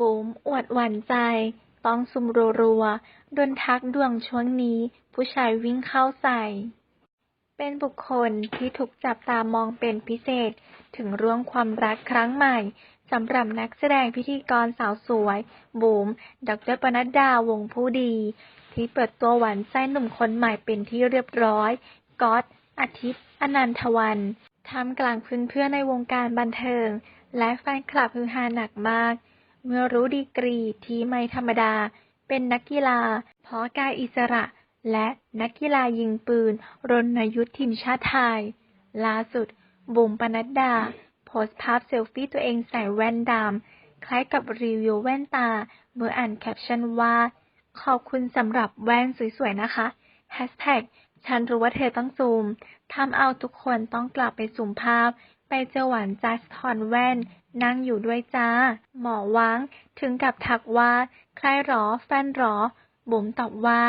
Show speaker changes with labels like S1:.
S1: บุ๋มอวดหวานใจ ต้องซุมรัวๆโดนทักดวงช่วงนี้ ผู้ชายวิ่งเข้าใส่ เป็นบุคคลที่ถูกจับตามองเป็นพิเศษ ถึงเรื่องความรักครั้งใหม่สำหรับนักแสดงพิธีกรสาวสวย บุ๋มดรปนัดดาวงผู้ดี ที่เปิดตัวหวานใจหนุ่มคนใหม่เป็นที่เรียบร้อยก๊อตอาทิตย์ อนันทวันท่ามกลางเพื่อนๆในวงการบันเทิง และแฟนคลับฮือฮาหนักมาก เมื่อรู้ดีกรีที่ไม่ธรรมดา เป็นนักกีฬาเพาะกายอิสระ และนักกีฬายิงปืน รณยุทธทีมชาติไทย ล่าสุด บุ๋มปนัดดา โพสต์ภาพเซลฟี่ตัวเองใส่แว่นดำ คล้ายกับรีวิวแว่นตา เมื่ออ่านแคปชั่นว่า ขอบคุณสำหรับแว่นสวยๆ นะคะแฮชแท็กฉันรู้ว่าเธอต้องซูม ทำเอาทุกคนต้องกลับไปซูมภาพ ไปเจอหวานใจสะท้อนแว่น นั่งอยู่ด้วยจ้า หมอวังถึงกับทักว่า ใครหรอ แฟนหรอ บุ๋มตอบว่า